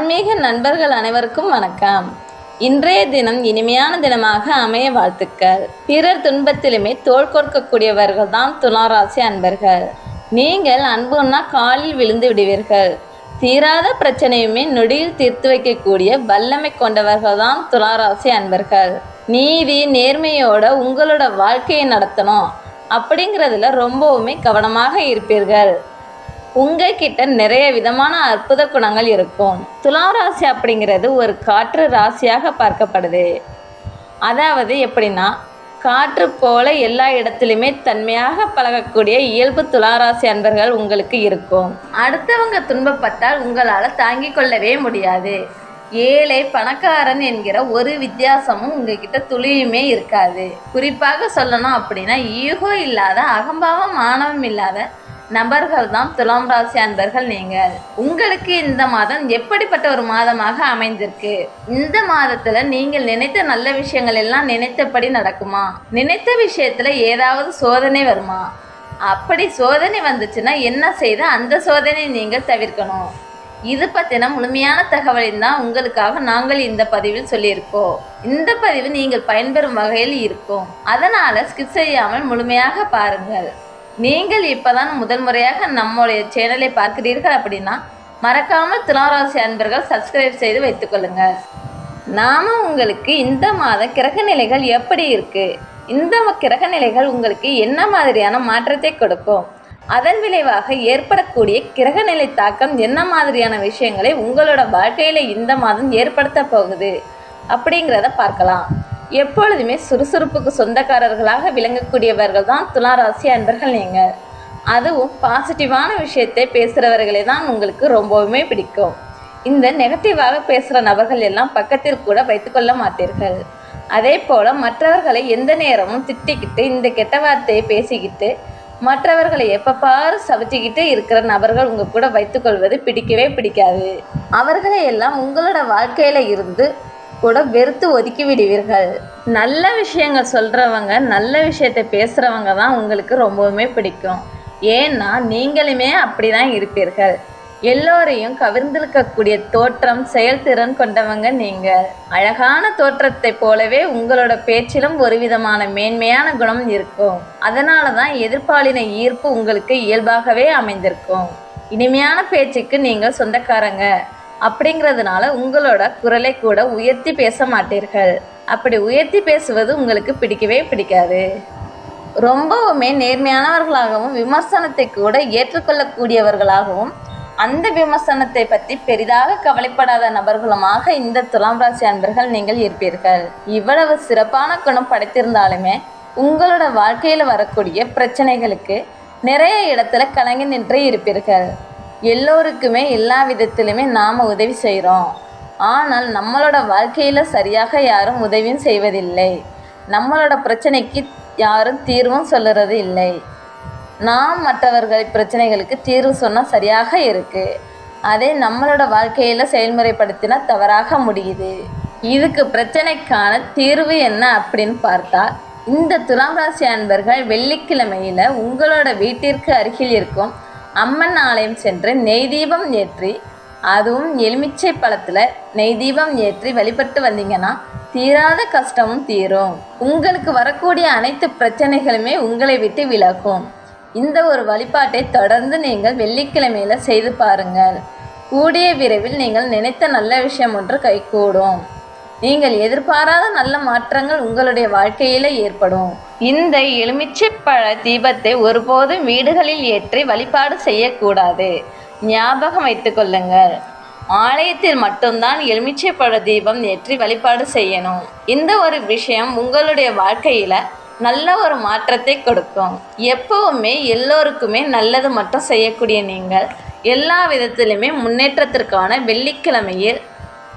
ஆன்மீக நண்பர்கள் அனைவருக்கும் வணக்கம். இன்றைய தினம் இனிமையான தினமாக அமைய வாழ்த்துக்கள். பிறர் துன்பத்திலுமே தோள் கொடுக்கக்கூடியவர்கள் தான் துளாராசி அன்பர்கள். நீங்கள் அன்புன்னா காலில் விழுந்து விடுவீர்கள். தீராத பிரச்சனையுமே நொடியில் தீர்த்து வைக்கக்கூடிய வல்லமை கொண்டவர்கள் தான் துளாராசி அன்பர்கள். நீதி நேர்மையோட உங்களோட வாழ்க்கையை நடத்தணும். அப்படிங்கிறதுல ரொம்பவுமே கவனமாக இருப்பீர்கள். உங்ககிட்ட நிறைய விதமான அற்புத குணங்கள் இருக்கும். துலா ராசி அப்படிங்கிறது ஒரு காற்று ராசியாக பார்க்கப்படுது. அதாவது எப்படின்னா காற்று போல எல்லா இடத்துலையுமே தன்மையாக பழகக்கூடிய இயல்பு துளாராசி அன்பர்கள் உங்களுக்கு இருக்கும். அடுத்தவங்க துன்பப்பட்டால் உங்களால் தாங்கிக் கொள்ளவே முடியாது. ஏழை பணக்காரன் என்கிற ஒரு வித்தியாசமும் உங்ககிட்ட துளியுமே இருக்காது. குறிப்பாக சொல்லணும் அப்படின்னா ஈகோ இல்லாத அகம்பாவம் ஆணவம் இல்லாத நபர்கள் தான் துலாம் ராசி அன்பர்கள் நீங்கள். உங்களுக்கு இந்த மாதம் எப்படிப்பட்ட ஒரு மாதமாக அமைந்திருக்கு? இந்த மாதத்துல நீங்கள் நினைத்த நல்ல விஷயங்கள் எல்லாம் நினைத்தபடி நடக்குமா? நினைத்த விஷயத்துல ஏதாவது சோதனை வருமா? அப்படி சோதனை வந்துச்சுன்னா என்ன செய்து அந்த சோதனை நீங்கள் தவிர்க்கணும். இது பற்றின முழுமையான தகவலின் தான் உங்களுக்காக நாங்கள் இந்த பதிவில் சொல்லியிருக்கோம். இந்த பதிவு நீங்கள் பயன்பெறும் வகையில் இருக்கும். அதனால் ஸ்கிப் செய்யாமல் முழுமையாக பாருங்கள். நீங்கள் இப்போதான் முதல் முறையாக நம்முடைய சேனலை பார்க்கிறீர்கள் அப்படின்னா மறக்காமல் துளாராசி அன்பர்கள் சப்ஸ்கிரைப் செய்து வைத்துக்கொள்ளுங்கள் நாம உங்களுக்கு இந்த மாத கிரக நிலைகள் எப்படி இருக்கு? இந்த கிரக நிலைகள் உங்களுக்கு என்ன மாதிரியான மாற்றத்தை கொடுக்கும்? அதன் விளைவாக ஏற்படக்கூடிய கிரகநிலை தாக்கம் என்ன மாதிரியான விஷயங்களை உங்களோட வாழ்க்கையில் இந்த மாதம் ஏற்படுத்த போகுது? அப்படிங்கிறத பார்க்கலாம். எப்பொழுதுமே சுறுசுறுப்புக்கு சொந்தக்காரர்களாக விளங்கக்கூடியவர்கள் தான் துளாராசி அன்பர்கள் நீங்கள் அதுவும் பாசிட்டிவான விஷயத்தை பேசுகிறவர்களே தான் உங்களுக்கு ரொம்பவுமே பிடிக்கும். இந்த நெகட்டிவாக பேசுகிற நபர்கள் எல்லாம் பக்கத்தில் கூட வைத்துக்கொள்ள மாட்டீர்கள். அதே போல் மற்றவர்களை எந்த நேரமும் திட்டிக்கிட்டு இந்த கெட்ட வார்த்தையை பேசிக்கிட்டு மற்றவர்களை எப்போ சவிச்சிக்கிட்டு இருக்கிற நபர்கள் உங்கள் கூட வைத்துக்கொள்வது பிடிக்கவே பிடிக்காது. அவர்களை எல்லாம் உங்களோட வாழ்க்கையில் இருந்து கூட வெறுத்து ஒதுக்கி விடுவீர்கள். நல்ல விஷயங்கள் சொல்கிறவங்க நல்ல விஷயத்தை பேசுகிறவங்க தான் உங்களுக்கு ரொம்பவுமே பிடிக்கும். ஏன்னா நீங்களுமே அப்படி தான் இருப்பீர்கள். எல்லோரையும் கவிர்ந்திருக்கக்கூடிய தோற்றம் செயல்திறன் கொண்டவங்க நீங்கள். அழகான தோற்றத்தை போலவே உங்களோட பேச்சிலும் ஒரு விதமான மேன்மையான குணம் இருக்கும். அதனால தான் எதிர்பாலின ஈர்ப்பு உங்களுக்கு இயல்பாகவே அமைந்திருக்கும். இனிமையான பேச்சுக்கு நீங்கள் சொந்தக்காரங்க. அப்படிங்கிறதுனால உங்களோட குரலை கூட உயர்த்தி பேச மாட்டீர்கள். அப்படி உயர்த்தி பேசுவது உங்களுக்கு பிடிக்கவே பிடிக்காது. ரொம்பவுமே நேர்மையானவர்களாகவும் விமர்சனத்தை கூட ஏற்றுக்கொள்ளக்கூடியவர்களாகவும் அந்த விமர்சனத்தை பற்றி பெரிதாக கவலைப்படாத நபர்களுமாக இந்த துலாம் ராசி அன்பர்கள் நீங்கள் இருப்பீர்கள். இவ்வளவு சிறப்பான குணம் படைத்திருந்தாலுமே உங்களோட வாழ்க்கையில் வரக்கூடிய பிரச்சனைகளுக்கு நிறைய இடத்துல கலங்கி நின்று இருப்பீர்கள். எல்லோருக்குமே எல்லா விதத்திலுமே நாம் உதவி செய்கிறோம் ஆனால் நம்மளோட வாழ்க்கையில் சரியாக யாரும் உதவியும் செய்வதில்லை. நம்மளோட பிரச்சனைக்கு யாரும் தீர்வும் சொல்லுறது இல்லை. நாம் மற்றவர்கள் பிரச்சனைகளுக்கு தீர்வு சொன்னால் சரியாக இருக்குது அதே நம்மளோட வாழ்க்கையில் செயல்முறைப்படுத்தினா தவறாக முடியுது. இதுக்கு பிரச்சனைக்கான தீர்வு என்ன அப்படின்னு பார்த்தா இந்த துலாம் ராசி அன்பர்கள் வெள்ளிக்கிழமையில் உங்களோட வீட்டிற்கு அருகில் இருக்கும் அம்மன் ஆலயம் சென்று நெய் தீபம் ஏற்றி அதுவும் எலுமிச்சை பழத்தில் நெய் தீபம் ஏற்றி வழிபட்டு வந்தீங்கன்னா தீராத கஷ்டமும் தீரும். உங்களுக்கு வரக்கூடிய அனைத்து பிரச்சனைகளுமே உங்களை விட்டு விலகும். இந்த ஒரு வழிபாட்டை தொடர்ந்து நீங்கள் வெள்ளிக்கிழமையில் செய்து பாருங்கள். கூடிய விரைவில் நீங்கள் நினைத்த நல்ல விஷயம் ஒன்று கைகூடும். நீங்கள் எதிர்பாராத நல்ல மாற்றங்கள் உங்களுடைய வாழ்க்கையில ஏற்படும். இந்த எலுமிச்சைப்பழ தீபத்தை ஒருபோதும் வீடுகளில் ஏற்றி வழிபாடு செய்யக்கூடாது. ஞாபகம் வைத்துக் கொள்ளுங்கள். ஆலயத்தில் மட்டும்தான் எலுமிச்சைப்பழ தீபம் ஏற்றி வழிபாடு செய்யணும். இந்த ஒரு விஷயம் உங்களுடைய வாழ்க்கையில நல்ல ஒரு மாற்றத்தை கொடுக்கும். எப்பவுமே எல்லோருக்குமே நல்லது மட்டும் செய்யக்கூடிய நீங்கள் எல்லா விதத்திலுமே முன்னேற்றத்திற்கான வெள்ளிக்கிழமையில்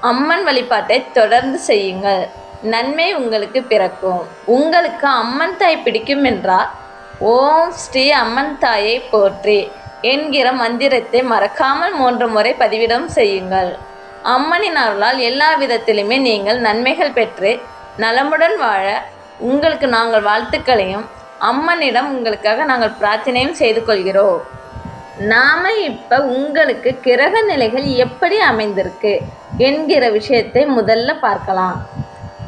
அம்மன் வழிபாட்டை தொடர்ந்து செய்யுங்கள். நன்மை உங்களுக்கு பிறக்கும். உங்களுக்கு அம்மன் தாய் பிடிக்கும் என்றால் ஓம் ஸ்ரீ அம்மன் தாயை போற்றி என்கிற மந்திரத்தை மறக்காமல் மூன்று முறை பதிவிடம் செய்யுங்கள். அம்மனின் அருளால் எல்லா விதத்திலுமே நீங்கள் நன்மைகள் பெற்று நலமுடன் வாழ உங்களுக்கு நாங்கள் வாழ்த்துக்களையும் அம்மனிடம் உங்களுக்காக நாங்கள் பிரார்த்தனையும் செய்து கொள்கிறோம். நாம இப்போ உங்களுக்கு கிரக நிலைகள் எப்படி அமைந்திருக்கு என்கிற விஷயத்தை முதல்ல பார்க்கலாம்.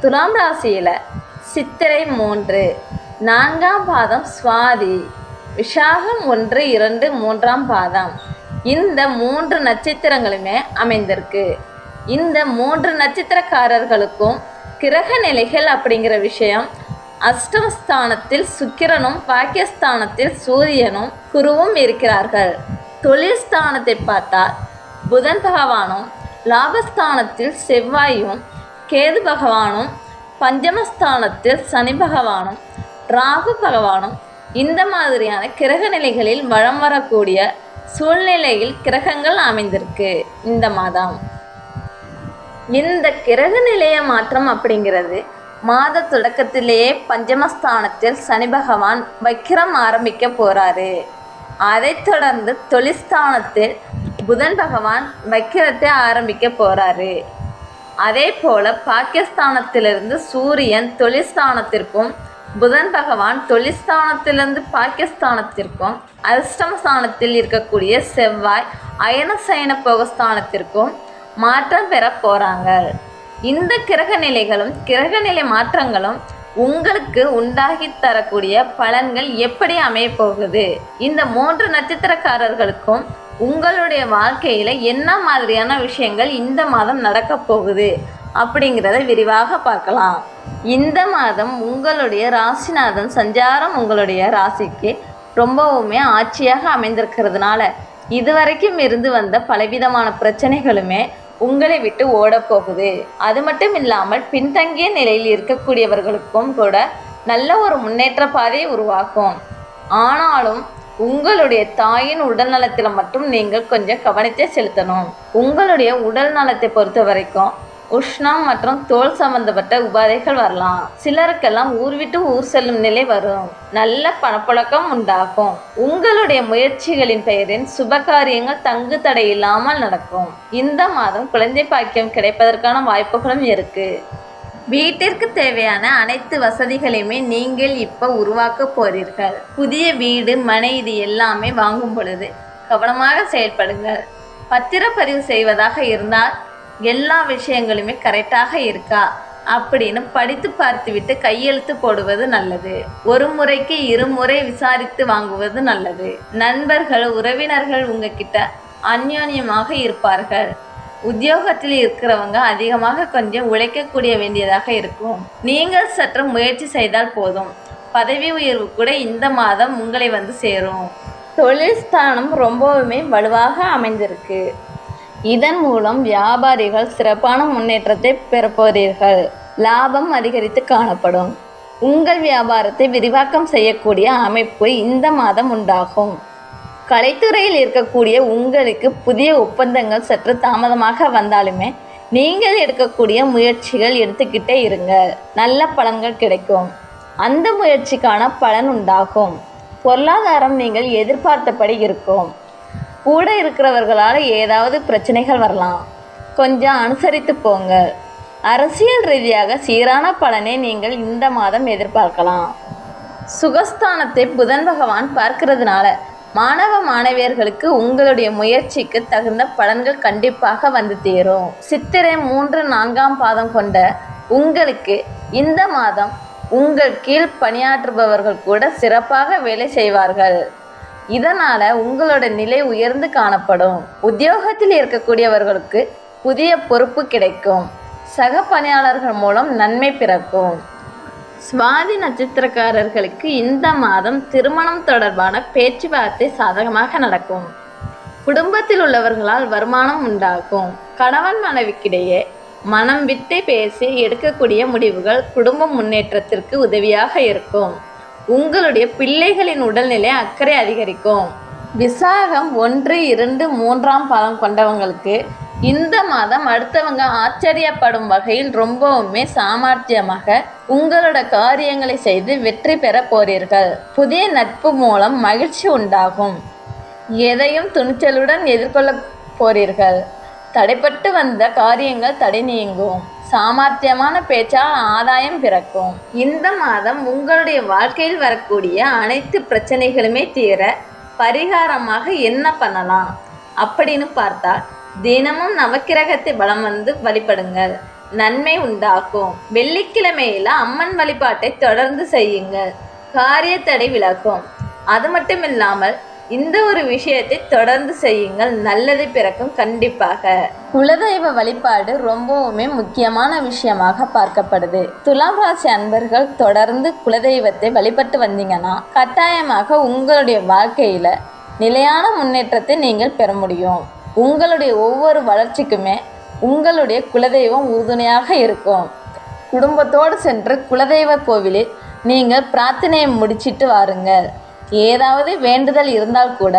துலாம் ராசியில் சித்திரை மூன்று நான்காம் பாதம் சுவாதி விஷாகம் ஒன்று இரண்டு மூன்றாம் பாதம். இந்த மூன்று நட்சத்திரங்களுமே அமைந்திருக்கு. இந்த மூன்று நட்சத்திரக்காரர்களுக்கும் கிரக நிலைகள் அப்படிங்கிற விஷயம் அஷ்டமஸ்தானத்தில் சுக்கிரனும் பாக்கியஸ்தானத்தில் சூரியனும் குருவும் இருக்கிறார்கள். தொழில் ஸ்தானத்தை பார்த்தால் புதன் பகவானும் லாபஸ்தானத்தில் செவ்வாயும் கேது பகவானும் பஞ்சமஸ்தானத்தில் சனி பகவானும் ராகு பகவானும் இந்த மாதிரியான கிரக நிலைகளில் வளம் வரக்கூடிய சூழ்நிலையில் கிரகங்கள் அமைந்திருக்கு. இந்த மாதம். இந்த கிரக நிலைய மாற்றம் அப்படிங்கிறது மாத தொடக்கத்திலேயே பஞ்சமஸ்தானத்தில் சனி பகவான் வக்கிரம் ஆரம்பிக்க போறாரு. அதைத் தொடர்ந்து தொழிற்ஸ்தானத்தில் புதன் பகவான் வக்கிரத்தை ஆரம்பிக்க போறாரு. அதே போல பாகிஸ்தானத்திலிருந்து சூரியன் தொழிற்ஸ்தானத்திற்கும் புதன் பகவான் தொழிற்ஸ்தானத்திலிருந்து பாகிஸ்தானத்திற்கும் அஷ்டமஸ்தானத்தில் இருக்கக்கூடிய செவ்வாய் அயனசயன போகஸ்தானத்திற்கும் மாற்றம் பெற போறாங்க. இந்த கிரக நிலைகளும் கிரக நிலை மாற்றங்களும் உங்களுக்கு உண்டாகி தரக்கூடிய பலன்கள் எப்படி அமையப்போகுது? இந்த மூன்று நட்சத்திரக்காரர்களுக்கும் உங்களுடைய வாழ்க்கையில என்ன மாதிரியான விஷயங்கள் இந்த மாதம் நடக்க போகுது அப்படிங்கிறத விரிவாக பார்க்கலாம். இந்த மாதம் உங்களுடைய ராசிநாதன் சஞ்சாரம் உங்களுடைய ராசிக்கு ரொம்பவுமே ஆட்சியாக அமைந்திருக்கிறதுனால இதுவரைக்கும் இருந்து வந்த பலவிதமான பிரச்சனைகளுமே உங்களை விட்டு ஓடப்போகுது. அது மட்டும் இல்லாமல் பின்தங்கிய நிலையில் இருக்கக்கூடியவர்களுக்கும் கூட நல்ல ஒரு முன்னேற்ற பாதையை உருவாக்கும். ஆனாலும் உங்களுடைய தாயின் உடல் நலத்தில் மட்டும் நீங்கள் கொஞ்சம் கவனத்தை செலுத்தணும். உங்களுடைய உடல் நலத்தை பொறுத்த வரைக்கும் உஷ்ணம் மற்றும் தோல் சம்பந்தப்பட்ட உபாதைகள் வரலாம். சிலருக்கெல்லாம் ஊர் விட்டு ஊர் செல்லும் நிலை வரும். நல்ல பணப்புழக்கம் உண்டாகும். உங்களுடைய முயற்சிகளின் பெயரின் சுபகாரியங்கள் தங்கு தடை இல்லாமல் நடக்கும். இந்த மாதம் குழந்தை பாக்கியம் கிடைப்பதற்கான வாய்ப்புகளும் இருக்கு. வீட்டிற்கு தேவையான அனைத்து வசதிகளையுமே நீங்கள் இப்போ உருவாக்க போறீர்கள். புதிய வீடு மனை இது எல்லாமே வாங்கும் பொழுது கவனமாக செயல்படுங்கள். பத்திரப்பதிவு செய்வதாக இருந்தால் எல்லா விஷயங்களுமே கரெக்டாக இருக்கா? அப்படின்னு படித்து பார்த்துவிட்டு கையெழுத்து போடுவது நல்லது. ஒரு முறைக்கு இருமுறை விசாரித்து வாங்குவது நல்லது. நண்பர்கள் உறவினர்கள் உங்ககிட்ட அந்யோன்யமாக இருப்பார்கள். உத்தியோகத்தில் இருக்கிறவங்க அதிகமாக கொஞ்சம் உழைக்கக்கூடிய வேண்டியதாக இருக்கும். நீங்கள் சற்று முயற்சி செய்தால் போதும். பதவி உயர்வு கூட இந்த மாதம் உங்களை வந்து சேரும். தொழில் ஸ்தானம் ரொம்பவுமே வலுவாக அமைந்திருக்கு. இதன் மூலம் வியாபாரிகள் சிறப்பான முன்னேற்றத்தை பெறப்போகிறீர்கள். லாபம் அதிகரித்து காணப்படும். உங்கள் வியாபாரத்தை விரிவாக்கம் செய்யக்கூடிய அமைப்பு இந்த மாதம் உண்டாகும். கலைத்துறையில் இருக்கக்கூடிய உங்களுக்கு புதிய ஒப்பந்தங்கள் சற்று தாமதமாக வந்தாலுமே நீங்கள் எடுக்கக்கூடிய முயற்சிகள் எடுத்துக்கிட்டே இருங்க. நல்ல பலன்கள் கிடைக்கும். அந்த முயற்சிக்கான பலன் உண்டாகும். பொருளாதாரம் நீங்கள் எதிர்பார்த்தபடி இருக்கும். கூட இருக்கிறவர்களால் ஏதாவது பிரச்சனைகள் வரலாம். கொஞ்சம் அனுசரித்து போங்க. அரசியல் ரீதியாக சீரான பலனை நீங்கள் இந்த மாதம் எதிர்பார்க்கலாம். சுகஸ்தானத்தை புதன் பகவான் பார்க்கிறதுனால மாணவ மாணவியர்களுக்கு உங்களுடைய முயற்சிக்கு தகுந்த பலன்கள் கண்டிப்பாக வந்து தீரும் சித்திரை மூன்று நான்காம் பாதம் கொண்ட உங்களுக்கு இந்த மாதம் உங்கள் கீழ் பணியாற்றுபவர்கள் கூட சிறப்பாக வேலை செய்வார்கள். இதனால உங்களோட நிலை உயர்ந்து காணப்படும். உத்தியோகத்தில் இருக்கக்கூடியவர்களுக்கு புதிய பொறுப்பு கிடைக்கும். சக பணியாளர்கள் மூலம் நன்மை பிறக்கும். சுவாதி நட்சத்திரக்காரர்களுக்கு இந்த மாதம் திருமணம் தொடர்பான பேச்சுவார்த்தை சாதகமாக நடக்கும். குடும்பத்தில் உள்ளவர்களால் வருமானம் உண்டாகும். கணவன் மனைவிக்கிடையே மனம் விட்டு பேசி எடுக்கக்கூடிய முடிவுகள் குடும்ப முன்னேற்றத்திற்கு உதவியாக இருக்கும். உங்களுடைய பிள்ளைகளின் உடல்நிலை அக்கறை அதிகரிக்கும். விசாகம் ஒன்று இரண்டு மூன்றாம் பாதம் கொண்டவங்களுக்கு இந்த மாதம் அடுத்தவங்க ஆச்சரியப்படும் வகையில் ரொம்பவுமே சாமர்த்தியமாக உங்களோட காரியங்களை செய்து வெற்றி பெற போறீர்கள். புதிய நட்பு மூலம் மகிழ்ச்சி உண்டாகும். எதையும் துணிச்சலுடன் எதிர்கொள்ள போறீர்கள். தடைப்பட்டு வந்த காரியங்கள் தடை நீங்கும். சாமர்த்தியமான பேச்சால் ஆதாயம் பிறக்கும். இந்த மாதம் உங்களுடைய வாழ்க்கையில் வரக்கூடிய அனைத்து பிரச்சனைகளுமே தீர பரிகாரமாக என்ன பண்ணலாம்? அப்படின்னு பார்த்தா தினமும் நவக்கிரகத்தை பலம் வந்து வழிபடுங்கள். நன்மை உண்டாக்கும் வெள்ளிக்கிழமையில அம்மன் வழிபாட்டை தொடர்ந்து செய்யுங்கள். காரிய தடை விளக்கும் அது மட்டும் இல்லாமல் இந்த ஒரு விஷயத்தை தொடர்ந்து செய்யுங்கள். நல்லது பிறக்கும் கண்டிப்பாக. குலதெய்வ வழிபாடு ரொம்பவுமே முக்கியமான விஷயமாக பார்க்கப்படுது. துலாம் ராசி அன்பர்கள் தொடர்ந்து குலதெய்வத்தை வழிபட்டு வந்தீங்கன்னா கட்டாயமாக உங்களுடைய வாழ்க்கையில நிலையான முன்னேற்றத்தை நீங்கள் பெற முடியும். உங்களுடைய ஒவ்வொரு வளர்ச்சிக்குமே உங்களுடைய குலதெய்வம் உறுதுணையாக இருக்கும். குடும்பத்தோடு சென்று குலதெய்வ கோவிலில் நீங்கள் பிரார்த்தனையை முடிச்சிட்டு வாருங்கள். ஏதாவது வேண்டுதல் இருந்தால் கூட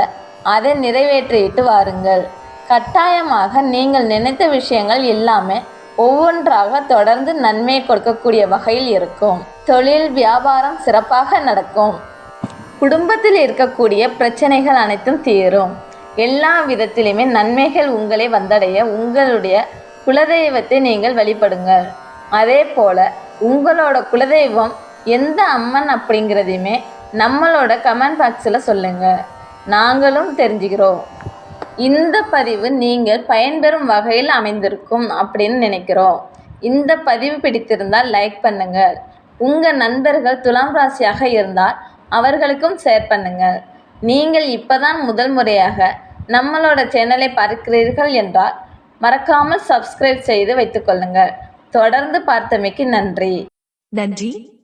அதை நிறைவேற்றிட்டு வாருங்கள். கட்டாயமாக நீங்கள் நினைத்த விஷயங்கள் எல்லாமே ஒவ்வொன்றாக தொடர்ந்து நன்மை கொடுக்கக்கூடிய வகையில் இருக்கும். தொழில் வியாபாரம் சிறப்பாக நடக்கும். குடும்பத்தில் இருக்கக்கூடிய பிரச்சனைகள் அனைத்தும் தீரும். எல்லா விதத்திலுமே நன்மைகள் உங்களை வந்தடைய உங்களுடைய குலதெய்வத்தை நீங்கள் வழிபடுங்கள். அதே போல உங்களோட குலதெய்வம் எந்த அம்மன் அப்படிங்கிறதையுமே நம்மளோட கமெண்ட் பாக்ஸில் சொல்லுங்கள் நாங்களும் தெரிஞ்சுக்கிறோம். இந்த பதிவு நீங்கள் பயன்பெறும் வகையில் அமைந்திருக்கும் அப்படின்னு நினைக்கிறோம். இந்த பதிவு பிடித்திருந்தால் லைக் பண்ணுங்கள் உங்கள் நண்பர்கள் துலாம் ராசியாக இருந்தால் அவர்களுக்கும் ஷேர் பண்ணுங்கள் நீங்கள் இப்போதான் முதல் முறையாக நம்மளோட சேனலை பார்க்கிறீர்கள் என்றால் மறக்காமல் சப்ஸ்கிரைப் செய்து வைத்துக்கொள்ளுங்கள் தொடர்ந்து பார்த்தமைக்கு நன்றி. நன்றி.